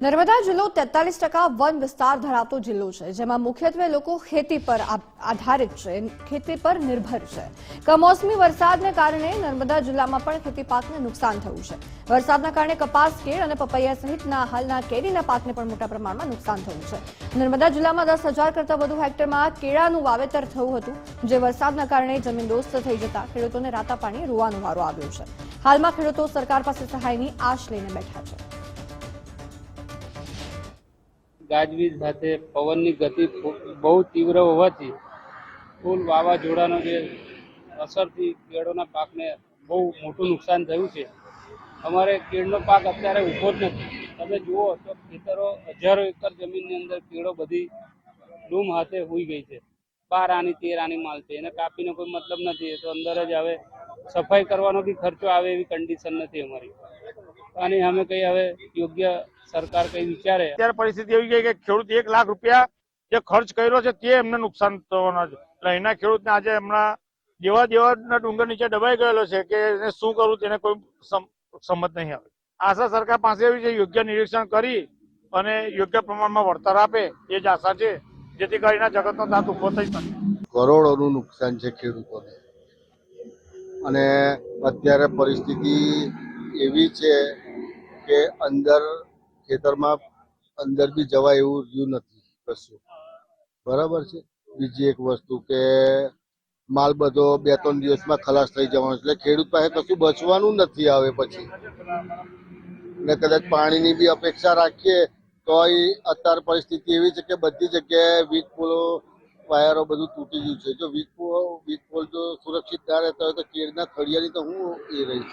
નર્મદા જિલ્લો તેતાલીસ ટકા વન વિસ્તાર ધરાવતો જિલ્લો છે, જેમાં મુખ્યત્વે લોકો ખેતી પર આધારિત છે, ખેતી પર નિર્ભર છે. કમોસમી વરસાદને કારણે નર્મદા જિલ્લામાં પણ ખેતી પાકને નુકસાન થયું છે. વરસાદના કારણે કપાસ, કેળ અને પપૈયા સહિતના હાલના કેરીના પાકને પણ મોટા પ્રમાણમાં નુકસાન થયું છે. નર્મદા જિલ્લામાં દસ હજાર કરતાં વધુ હેક્ટરમાં કેળાનું વાવેતર થયું હતું, જે વરસાદના કારણે જમીનદોસ્ત થઈ જતા ખેડૂતોને રાતા પાણી રોવાનો વારો આવ્યો છે. હાલમાં ખેડૂતો સરકાર પાસે સહાયની આશ લઈને બેઠા છે. ગાજવીજ સાથે પવનની ગતિ બહુ તીવ્ર હોવાથી ફૂલ વાવાઝોડાનો જે અસરથી કેળોના પાકને બહુ મોટું નુકસાન થયું છે. અમારે કેળનો પાક અત્યારે ઊભો જ નથી. તમે જુઓ તો ખેતરો હજારો એકર જમીનની અંદર કેળો બધી લૂમ હાથે હોઈ ગઈ છે. બાર આની તેર આની માલ છે. એને કાપીનો કોઈ મતલબ નથી. એ તો અંદર જ હવે સફાઈ કરવાનો બી ખર્ચો આવે એવી કન્ડિશન નથી અમારી. અને અમે કંઈ હવે યોગ્ય સરકાર કઈ વિચારે? અત્યારે પરિસ્થિતિ એવી છે કે ખેડૂત એક લાખ રૂપિયા જે ખર્ચ કર્યો છે તે એમને નુકસાન થવાના છે. એટલે એના ખેડૂતને આજે હમણાં દેવા દેવાના ડુંગર નીચે દબાઈ ગયેલો છે કે એને શું કરવું તેને કોઈ સંમત સમજ નહીં આવે. આશા સરકાર પાસે એવી છે યોગ્ય નિરીક્ષણ કરી અને યોગ્ય પ્રમાણમાં વળતર આપે એ જ આશા છે જેથી કરીને જગતનો તાત ઊભો થઈ શકે. કરોડોનું નુકસાન છે ખેડૂતોને. અને અત્યારે પરિસ્થિતિ એવી છે કે અંદર ખેતરમાં અંદર બી જવાય એવું રહ્યું નથી કશું. બરાબર છે? બીજી એક વસ્તુ કે માલ બધો બે ત્રણ દિવસમાં ખલાસ થઈ જવાનો એટલે ખેડૂત પાસે કશું બચવાનું નથી આવે પછી. ને કદાચ પાણીની બી અપેક્ષા રાખીએ તો અત્યારે પરિસ્થિતિ એવી છે કે બધી જગ્યાએ વીજ પુલો, વાયરો બધું તૂટી ગયું છે. જો વીજ પોલ વીજ પોલ જો સુરક્ષિત ના રહેતા હોય તો કેળના ખડિયાની તો હું એ રહી